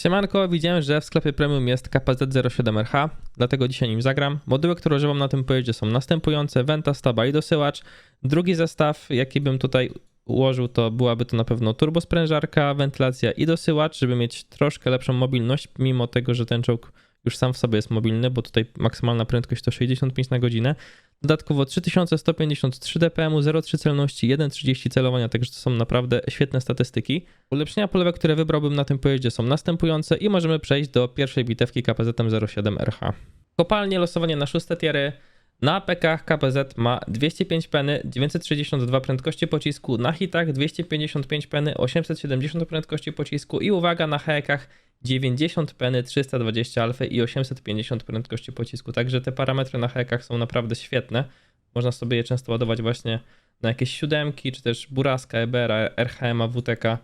Siemanko, widziałem, że w sklepie premium jest KPZ07RH, dlatego dzisiaj nim zagram. Moduły, które używam na tym pojeździe są następujące, Venta, Staba i dosyłacz. Drugi zestaw, jaki bym tutaj ułożył, to byłaby to na pewno turbosprężarka, wentylacja i dosyłacz, żeby mieć troszkę lepszą mobilność, mimo tego, że ten czołg już sam w sobie jest mobilny, bo tutaj maksymalna prędkość to 65 na godzinę. Dodatkowo 3153 dpm, 0,3 celności, 1,30 celowania, także to są naprawdę świetne statystyki. Ulepszenia polowe, które wybrałbym na tym pojeździe są następujące i możemy przejść do pierwszej bitewki KPZ-07RH. Kopalnie, losowanie na szóste tiery. Na pekach KPZ ma 205 peny, 962 prędkości pocisku, na hitach 255 peny, 870 prędkości pocisku i uwaga, na hekach 90 peny, 320 alfy i 850 prędkości pocisku. Także te parametry na hekach są naprawdę świetne. Można sobie je często ładować właśnie na jakieś siódemki, czy też Buraska, EBR, RHM, WTK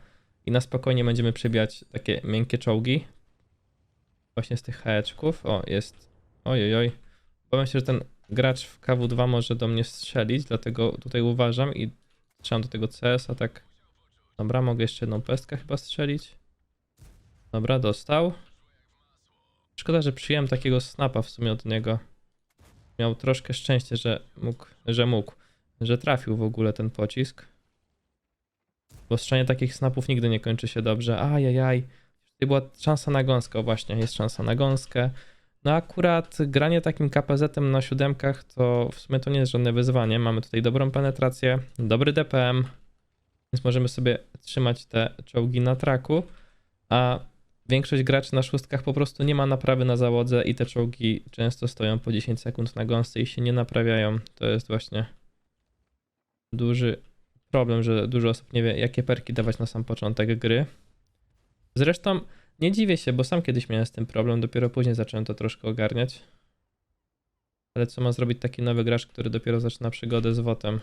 i na spokojnie będziemy przebijać takie miękkie czołgi. Właśnie z tych heczków. O, jest. Oj, oj. Obawiam się, że ten gracz w KW2 może do mnie strzelić, dlatego tutaj uważam i strzelam do tego CS-a tak. Dobra, mogę jeszcze jedną pestkę chyba strzelić. Dobra, dostał. Szkoda, że przyjąłem takiego snapa w sumie od niego. Miał troszkę szczęście, że mógł, że mógł, że trafił w ogóle ten pocisk. Bo strzelanie takich snapów nigdy nie kończy się dobrze. Ajajaj. Tutaj była szansa na gąskę, o właśnie, jest szansa na gąskę. No akurat granie takim KPZ-em na siódemkach to w sumie to nie jest żadne wyzwanie. Mamy tutaj dobrą penetrację, dobry DPM, więc możemy sobie trzymać te czołgi na traku, a większość graczy na szóstkach po prostu nie ma naprawy na załodze i te czołgi często stoją po 10 sekund na gąsce i się nie naprawiają. To jest właśnie duży problem, że dużo osób nie wie, jakie perki dawać na sam początek gry. Zresztą nie dziwię się, bo sam kiedyś miałem z tym problem, dopiero później zacząłem to troszkę ogarniać. Ale co ma zrobić taki nowy gracz, który dopiero zaczyna przygodę z WOTem?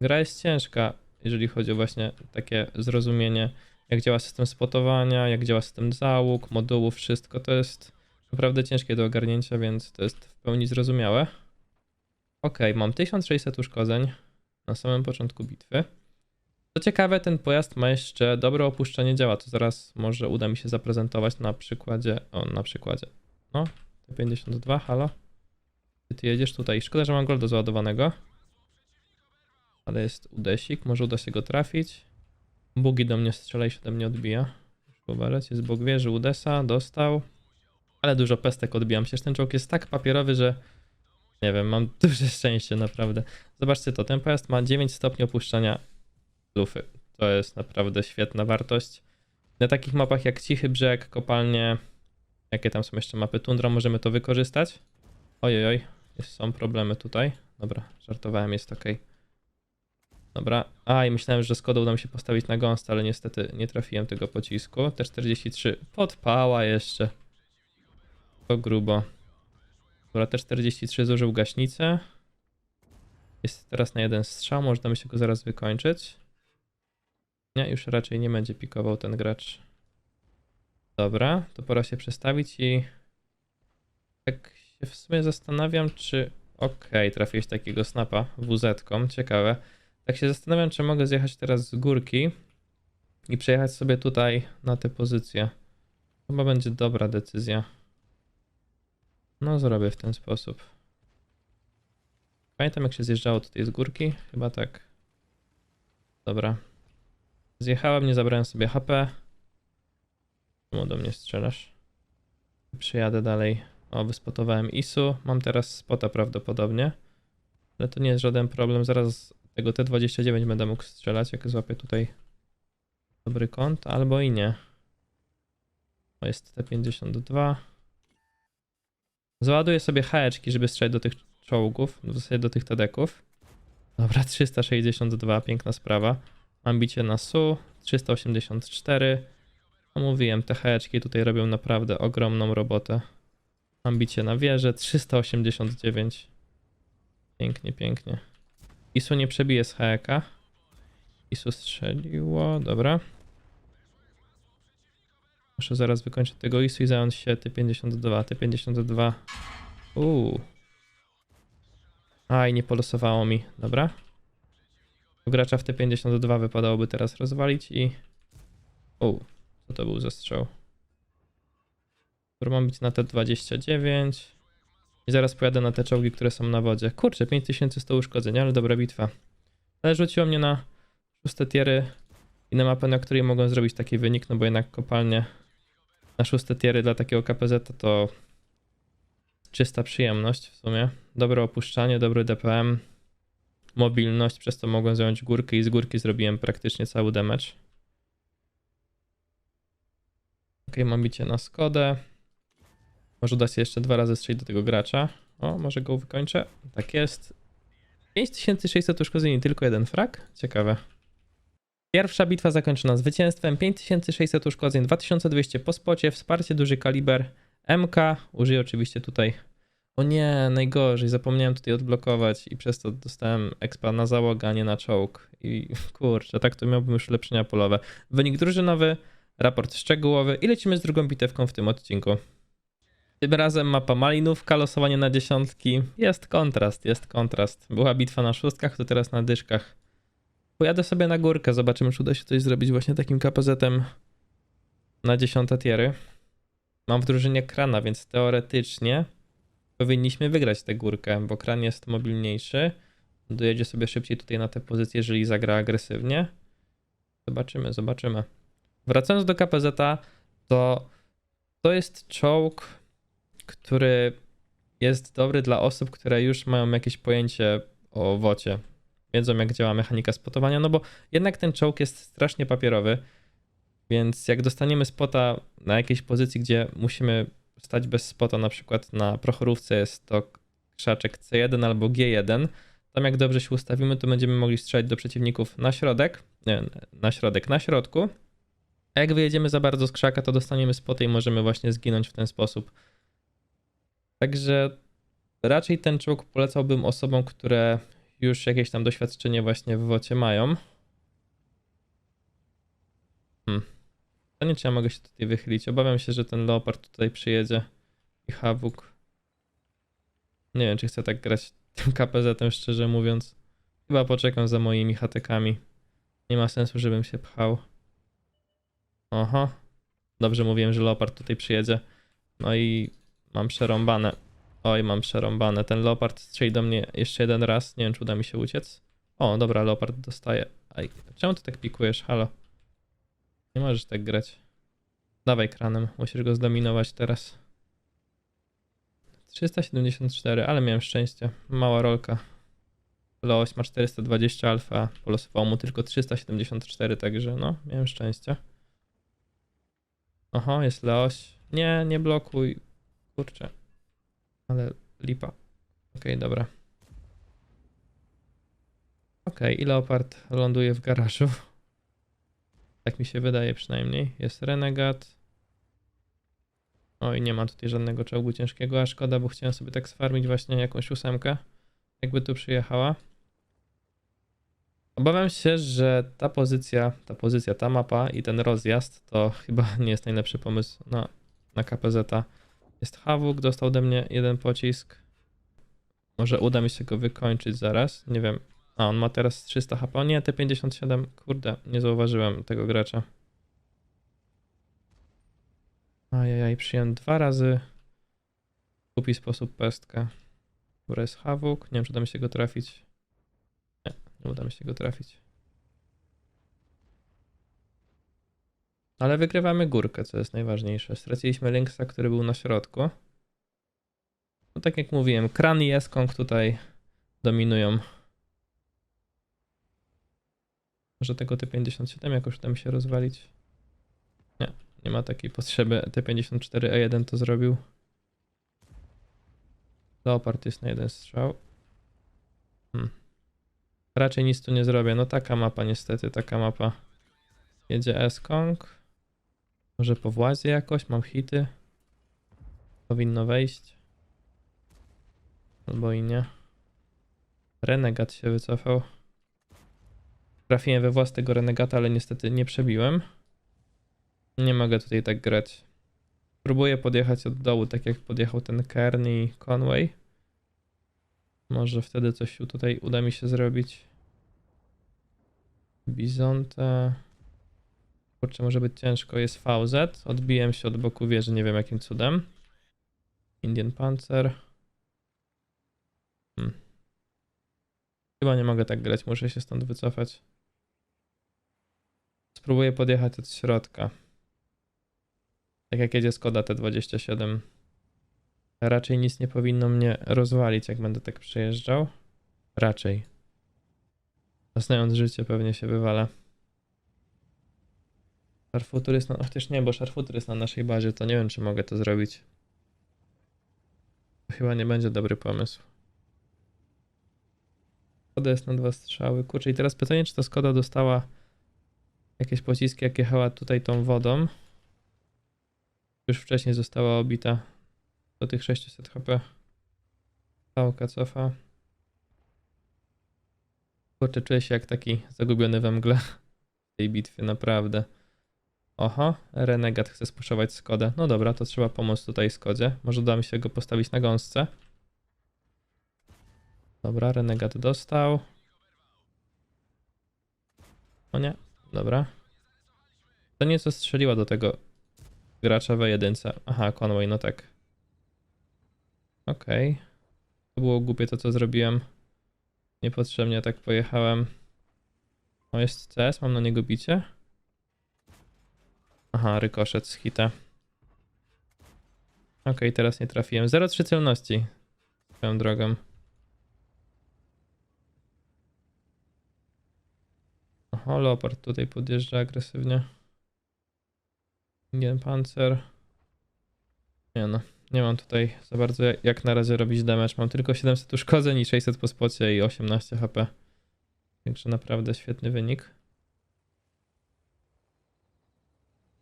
Gra jest ciężka, jeżeli chodzi o właśnie takie zrozumienie, jak działa system spotowania, jak działa system załóg, modułów, wszystko. To jest naprawdę ciężkie do ogarnięcia, więc to jest w pełni zrozumiałe. Ok, mam 1600 uszkodzeń na samym początku bitwy. Co ciekawe, ten pojazd ma jeszcze dobre opuszczenie działa, to zaraz może uda mi się zaprezentować na przykładzie, o na przykładzie, no, T52, halo? Ty, ty jedziesz tutaj, szkoda, że mam golda załadowanego, ale jest udesik, może uda się go trafić. Bugi do mnie strzela i się ode mnie odbija. Pobalec, jest bóg wieży, udesa, dostał, ale dużo pestek odbijam. Przecież ten czołg jest tak papierowy, że nie wiem, mam duże szczęście naprawdę. Zobaczcie to, ten pojazd ma 9 stopni opuszczania lufy. To jest naprawdę świetna wartość. Na takich mapach jak Cichy Brzeg, Kopalnie, jakie tam są jeszcze mapy Tundra, możemy to wykorzystać. Ojoj, jest, są problemy tutaj. Dobra, żartowałem, jest ok. Dobra, a i myślałem, że Skoda uda mi się postawić na gąsce, ale niestety nie trafiłem tego pocisku. T43 podpała jeszcze. To grubo. Dobra, T43 zużył gaśnicę. Jest teraz na jeden strzał, można by się go zaraz wykończyć. Nie, już raczej nie będzie pikował ten gracz. Dobra, to pora się przestawić i tak się w sumie zastanawiam, czy... Okej, trafiłeś takiego snapa WZ-ką, ciekawe. Tak się zastanawiam, czy mogę zjechać teraz z górki i przejechać sobie tutaj na tę pozycję. Chyba będzie dobra decyzja. No, zrobię w ten sposób. Pamiętam, jak się zjeżdżało tutaj z górki? Chyba tak. Dobra. Zjechałem, nie zabrałem sobie HP. Czemu do mnie strzelasz? Przyjadę dalej. O, wyspotowałem ISU. Mam teraz spota prawdopodobnie. Ale to nie jest żaden problem. Zaraz tego T29 będę mógł strzelać, jak złapię tutaj dobry kąt, albo i nie. To jest T52. Załaduję sobie haeczki, żeby strzelać do tych czołgów, w zasadzie do tych tedeków. Dobra, 362, piękna sprawa. Mam bicie na SU, 384. No mówiłem, te haeczki tutaj robią naprawdę ogromną robotę. Mam bicie na wieżę, 389. Pięknie, pięknie. Isu nie przebije z haeka. Isu strzeliło, dobra. Muszę zaraz wykończyć tego Isu i zająć się T52. T52. Uuu. Aj, nie polosowało mi. Dobra. Gracza w T52 wypadałoby teraz rozwalić i... Uuu, co to był za strzał? który ma być na te 29. I zaraz pojadę na te czołgi, które są na wodzie. Kurczę, 5100 uszkodzeń, ale dobra bitwa. Ale rzuciło mnie na szóste tiery i na mapę, na której mogą zrobić taki wynik, no bo jednak kopalnie na szóste tiery dla takiego KPZ to czysta przyjemność w sumie. Dobre opuszczanie, dobry DPM, mobilność, przez to mogłem zająć górkę i z górki zrobiłem praktycznie cały damage. Ok, mam bicie na Skodę. Może uda się jeszcze dwa razy strzelić do tego gracza. O, może go wykończę. Tak jest. 5600 uszkodzeń tylko jeden frag? Ciekawe. Pierwsza bitwa zakończona zwycięstwem. 5600 uszkodzeń, 2200 po spocie, wsparcie duży kaliber. MK. Użyję oczywiście tutaj. O nie, najgorzej. Zapomniałem tutaj odblokować i przez to dostałem expa na załogę, a nie na czołg. I kurczę, tak to miałbym już ulepszenia polowe. Wynik drużynowy, raport szczegółowy i lecimy z drugą bitewką w tym odcinku. Tym razem mapa malinówka, losowanie na dziesiątki. Jest kontrast, jest kontrast. Była bitwa na szóstkach, to teraz na dyszkach. Pojadę sobie na górkę, zobaczymy, czy uda się coś zrobić właśnie takim KPZ-em na dziesiąte tiery. Mam w drużynie krana, więc teoretycznie powinniśmy wygrać tę górkę, bo kran jest mobilniejszy. Dojedzie sobie szybciej tutaj na tę pozycję, jeżeli zagra agresywnie. Zobaczymy, zobaczymy. Wracając do KPZ, to to jest czołg, który jest dobry dla osób, które już mają jakieś pojęcie o wocie. Wiedzą, jak działa mechanika spotowania, no bo jednak ten czołg jest strasznie papierowy, więc jak dostaniemy spota na jakiejś pozycji, gdzie musimy stać bez spota, na przykład na prochorówce jest to krzaczek C1 albo G1, tam jak dobrze się ustawimy, to będziemy mogli strzelać do przeciwników na środek, nie, na środek, na środku, a jak wyjedziemy za bardzo z krzaka, to dostaniemy spotę i możemy właśnie zginąć w ten sposób. Także raczej ten czołg polecałbym osobom, które już jakieś tam doświadczenie właśnie w wocie mają. Hmm. To nie czy ja mogę się tutaj wychylić. Obawiam się, że ten leopard tutaj przyjedzie i Havuk. Nie wiem, czy chcę tak grać tym KPZ-em, szczerze mówiąc. Chyba poczekam za moimi hatykami. Nie ma sensu, żebym się pchał. Oho. Dobrze mówiłem, że leopard tutaj przyjedzie. No i mam przerąbane. Oj, mam przerąbane. Ten leopard strzeli do mnie jeszcze jeden raz. Nie wiem, czy uda mi się uciec. O, dobra, leopard dostaje. Aj, czemu ty tak pikujesz? Halo. Nie możesz tak grać. Dawaj kranem, musisz go zdominować teraz. 374, ale miałem szczęście. Mała rolka. Leoś ma 420 alfa, polosowało mu tylko 374, także no, miałem szczęście. Oho, jest Leoś. Nie, nie blokuj. Kurczę. Ale lipa. Okej, dobra. Okej, i Leopard ląduje w garażu. Tak mi się wydaje przynajmniej. Jest Renegat. Oj, nie ma tutaj żadnego czołgu ciężkiego, a szkoda, bo chciałem sobie tak sfarmić właśnie jakąś ósemkę. Jakby tu przyjechała. Obawiam się, że ta pozycja, ta pozycja, ta mapa i ten rozjazd to chyba nie jest najlepszy pomysł na, na KPZ. -a. Jest Havuk, dostał ode mnie jeden pocisk. Może uda mi się go wykończyć zaraz. Nie wiem. A, on ma teraz 300 HP. O nie, T57. Kurde, nie zauważyłem tego gracza. Ajajaj, przyjąłem dwa razy. W sposób pestkę. Dobra, jest Havuk. Nie wiem, czy uda mi się go trafić. Nie, nie uda mi się go trafić. Ale wygrywamy górkę, co jest najważniejsze. Straciliśmy Lynxa, który był na środku. No tak jak mówiłem, Kran i Eskong tutaj dominują. Może tego T57 jakoś mi się rozwalić? Nie, nie ma takiej potrzeby. T54E1 to zrobił. Leopard jest na jeden strzał. Hmm. Raczej nic tu nie zrobię. No taka mapa niestety, taka mapa. Jedzie Eskong. Może po włazie jakoś? Mam hity. Powinno wejść. Albo i nie. Renegat się wycofał. Trafiłem we włas tego renegata, ale niestety nie przebiłem. Nie mogę tutaj tak grać. Próbuję podjechać od dołu, tak jak podjechał ten Kern i Conway. Może wtedy coś tutaj uda mi się zrobić. Bizonte. Kurczę, może być ciężko. Jest VZ. Odbiłem się od boku wieży, nie wiem jakim cudem. Indian Panzer. Hmm. Chyba nie mogę tak grać, muszę się stąd wycofać. Spróbuję podjechać od środka. Tak jak jedzie Skoda T27. Raczej nic nie powinno mnie rozwalić, jak będę tak przejeżdżał. Raczej. Znając życie, pewnie się wywala. Szarfutur jest na... Chociaż nie, bo szarfutur jest na naszej bazie, to nie wiem, czy mogę to zrobić. Chyba nie będzie dobry pomysł. Skoda jest na dwa strzały. Kurczę, i teraz pytanie, czy ta Skoda dostała jakieś pociski, jak jechała tutaj tą wodą. Już wcześniej została obita do tych 600 HP. Pałka cofa. Kurczę, czuję się jak taki zagubiony we mgle w tej bitwie, naprawdę. Oho, Renegat chce spuszować Skodę. No dobra, to trzeba pomóc tutaj Skodzie. Może uda mi się go postawić na gąsce. Dobra, Renegat dostał. O nie, dobra. To nieco strzeliła do tego gracza W1. Aha, Conway, no tak. Okej. To było głupie to, co zrobiłem. Niepotrzebnie tak pojechałem. O, jest CS, mam na niego bicie. Aha, rykoszet z hita. Okej, teraz nie trafiłem. 0,3 celności. Swoją drogą. Oho, Leopard tutaj podjeżdża agresywnie. Indian Panzer. Nie no, nie mam tutaj za bardzo jak- jak na razie robić damage. Mam tylko 700 uszkodzeń i 600 po spocie i 18 HP. Także naprawdę świetny wynik.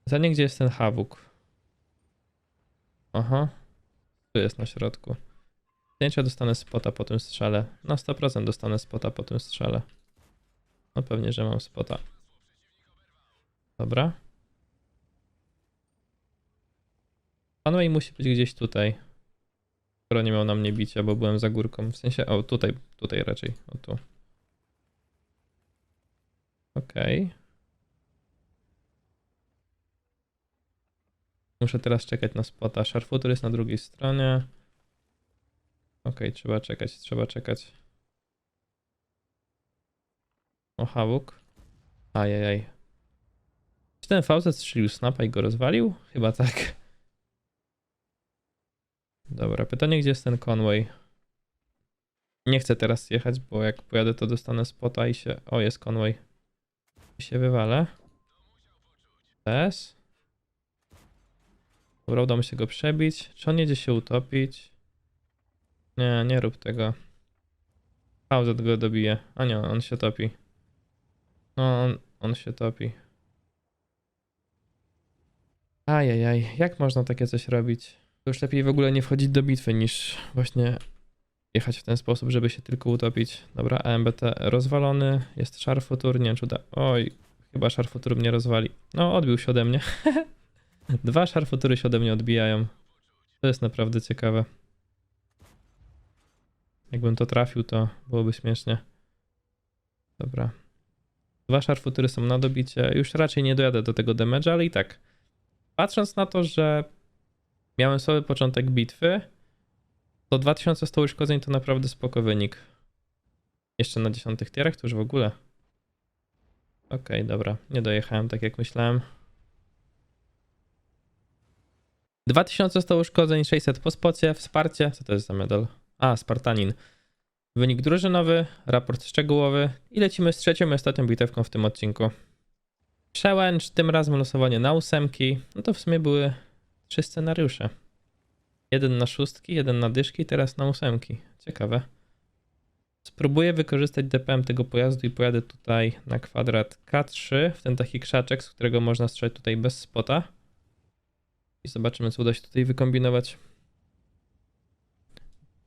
Pytanie, gdzie jest ten Havuk? Aha. Tu jest na środku. Zdjęcia dostanę spota po tym strzale. Na 100% dostanę spota po tym strzale. No pewnie, że mam spota. Dobra. Panway musi być gdzieś tutaj. Skoro nie miał na mnie bicia, bo byłem za górką. W sensie, o tutaj, tutaj raczej. O tu. Okej. Muszę teraz czekać na spota. Sharfutur jest na drugiej stronie. Okej, trzeba czekać, trzeba czekać. O, Hawuk. Ajajaj. Czy ten VZ strzelił snapa i go rozwalił? Chyba tak. Dobra, pytanie, gdzie jest ten Conway? Nie chcę teraz jechać, bo jak pojadę, to dostanę spota i się... O, jest Conway. I się wywalę. Też. Dobra, uda mi się go przebić. Czy on jedzie się utopić? Nie, nie rób tego. VZ go dobije. A nie, on się topi. No, on, on się topi. Ajajaj, jak można takie coś robić? To już lepiej w ogóle nie wchodzić do bitwy niż właśnie jechać w ten sposób, żeby się tylko utopić. Dobra, AMBT rozwalony, jest szarfutur, nie wiem czy. Oj, chyba szarfutur mnie rozwali. No, odbił się ode mnie. Dwa szarfutury się ode mnie odbijają. To jest naprawdę ciekawe. Jakbym to trafił, to byłoby śmiesznie. Dobra. Dwa szarfutury są na dobicie. Już raczej nie dojadę do tego damage'a, ale i tak. Patrząc na to, że miałem słaby początek bitwy, to 2100 uszkodzeń to naprawdę spoko wynik. Jeszcze na dziesiątych tierach to już w ogóle. Okej, dobra. Nie dojechałem tak jak myślałem. 2100 uszkodzeń, 600 po spocie, wsparcie. Co to jest za medal? A, Spartanin. Wynik drużynowy, raport szczegółowy i lecimy z trzecią i ostatnią bitewką w tym odcinku. Challenge, tym razem losowanie na ósemki. No to w sumie były trzy scenariusze. Jeden na szóstki, jeden na dyszki, teraz na ósemki. Ciekawe. Spróbuję wykorzystać DPM tego pojazdu i pojadę tutaj na kwadrat K3, w ten taki krzaczek, z którego można strzelać tutaj bez spota. I zobaczymy, co uda się tutaj wykombinować.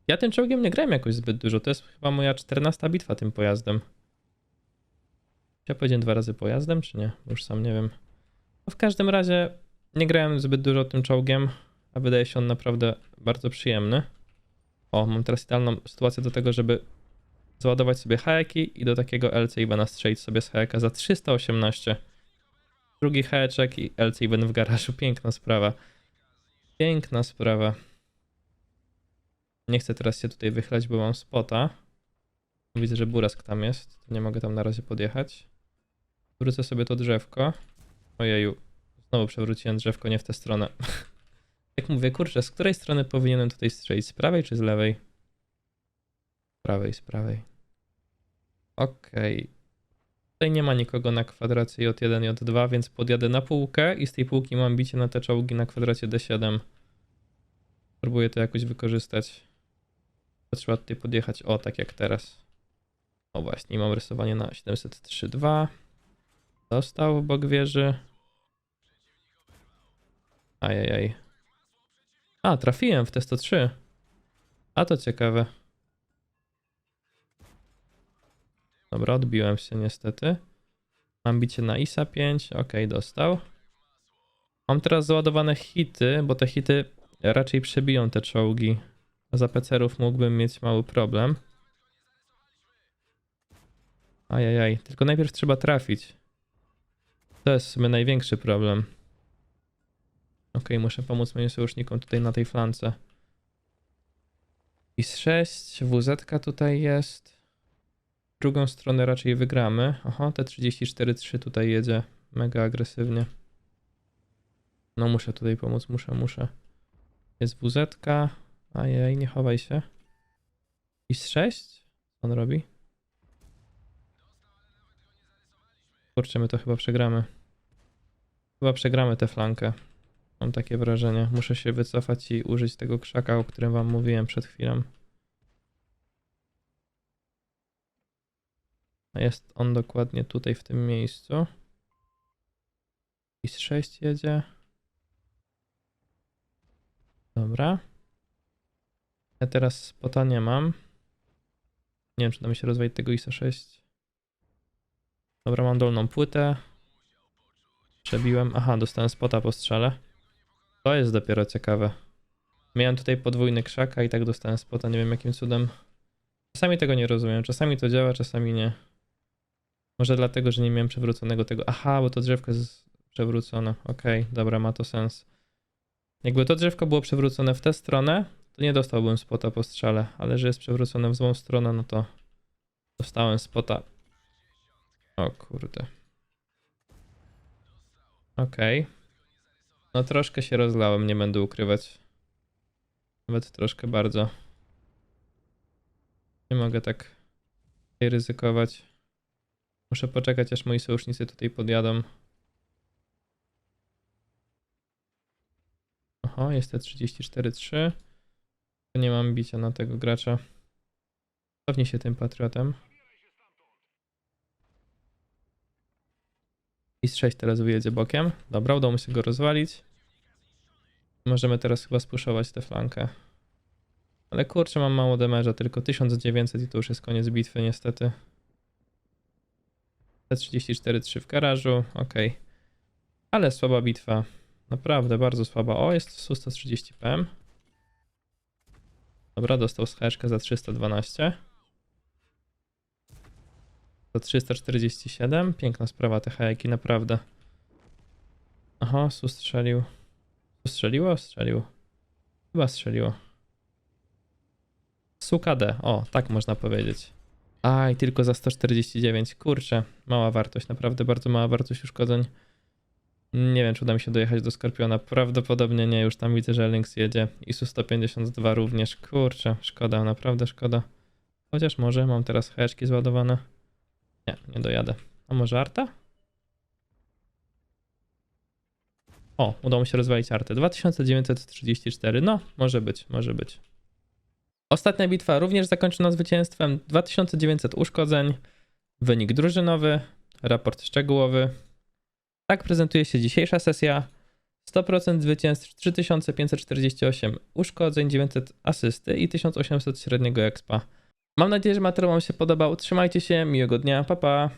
Ja tym czołgiem nie grałem jakoś zbyt dużo. To jest chyba moja 14 bitwa tym pojazdem. Ja powiedziałem dwa razy pojazdem, czy nie? Już sam nie wiem. No w każdym razie nie grałem zbyt dużo tym czołgiem, a wydaje się on naprawdę bardzo przyjemny. O, mam teraz idealną sytuację do tego, żeby załadować sobie hajeki i do takiego LC Ivana strzelić sobie z hajeka za 318. Drugi heczek i LC even w garażu. Piękna sprawa. Piękna sprawa. Nie chcę teraz się tutaj wychylać, bo mam spota. Widzę, że burask tam jest. Nie mogę tam na razie podjechać. Wrócę sobie to drzewko. Ojeju. Znowu przewróciłem drzewko nie w tę stronę. Jak mówię, kurczę, z której strony powinienem tutaj strzelić? Z prawej czy z lewej? Z prawej, z prawej. Okej. Tutaj nie ma nikogo na kwadracie J1 i J2, więc podjadę na półkę i z tej półki mam bicie na te czołgi na kwadracie D7. Próbuję to jakoś wykorzystać. To trzeba tutaj podjechać, o, tak jak teraz. O właśnie, mam rysowanie na 703.2. Dostał w bok wieży. Ajajaj. A, trafiłem w te 103. A to ciekawe. Dobra, odbiłem się niestety. Mam bicie na ISA 5. Ok, dostał. Mam teraz załadowane hity, bo te hity raczej przebiją te czołgi. Za pecerów mógłbym mieć mały problem. Ajajaj, tylko najpierw trzeba trafić. To jest w sumie największy problem. Ok, muszę pomóc moim sojusznikom tutaj na tej flance. IS 6, WZ tutaj jest. Drugą stronę raczej wygramy. Aha, te 34-3 tutaj jedzie mega agresywnie. No muszę tutaj pomóc, muszę, muszę. Jest WZ. Ajaj, nie chowaj się. IS 6? Co on robi? Kurczę, my to chyba przegramy. Chyba przegramy tę flankę. Mam takie wrażenie. Muszę się wycofać i użyć tego krzaka, o którym wam mówiłem przed chwilą. Jest on dokładnie tutaj w tym miejscu. IS 6 jedzie. Dobra. Ja teraz spota nie mam. Nie wiem, czy da mi się rozwalić tego ISA 6. Dobra, mam dolną płytę. Przebiłem. Aha, dostałem spota po strzale. To jest dopiero ciekawe. Miałem tutaj podwójny krzaka i tak dostałem spota, nie wiem jakim cudem. Czasami tego nie rozumiem, czasami to działa, czasami nie. Może dlatego, że nie miałem przewróconego tego. Aha, bo to drzewko jest przewrócone. Okej, dobra, ma to sens. Jakby to drzewko było przewrócone w tę stronę, to nie dostałbym spota po strzale, ale że jest przewrócone w złą stronę, no to dostałem spota. O kurde. Okej. No troszkę się rozlałem, nie będę ukrywać. Nawet troszkę bardzo. Nie mogę tak ryzykować. Muszę poczekać, aż moi sojusznicy tutaj podjadą. Oho, jest te 34-3. Nie mam bicia na tego gracza. Cofnij się tym patriotem. I z 6 teraz wyjedzie bokiem. Dobra, udało mi się go rozwalić. Możemy teraz chyba spuszować tę flankę. Ale kurczę, mam mało damage'a, tylko 1900 i to już jest koniec bitwy niestety. T34-3 w garażu, ok. Ale słaba bitwa. Naprawdę bardzo słaba. O, jest Su-130 PM. Dobra, dostał scheczkę za 312. Za 347. Piękna sprawa te hajeki, naprawdę. Aha, Su strzelił. Strzeliło? Strzelił. Chyba strzeliło. Su KD. O, tak można powiedzieć. Aj, tylko za 149. Kurczę, mała wartość, naprawdę bardzo mała wartość uszkodzeń. Nie wiem, czy uda mi się dojechać do Skorpiona. Prawdopodobnie nie, już tam widzę, że Lynx jedzie. I Su-152 również. Kurczę, szkoda, naprawdę szkoda. Chociaż może, mam teraz heczki zładowane. Nie, nie dojadę. A może Arta? O, udało mi się rozwalić Artę. 2934. No, może być, może być. Ostatnia bitwa również zakończona zwycięstwem. 2900 uszkodzeń. Wynik drużynowy. Raport szczegółowy. Tak prezentuje się dzisiejsza sesja. 100% zwycięstw, 3548 uszkodzeń, 900 asysty i 1800 średniego expa. Mam nadzieję, że materiał Wam się podobał. Trzymajcie się, miłego dnia, pa pa!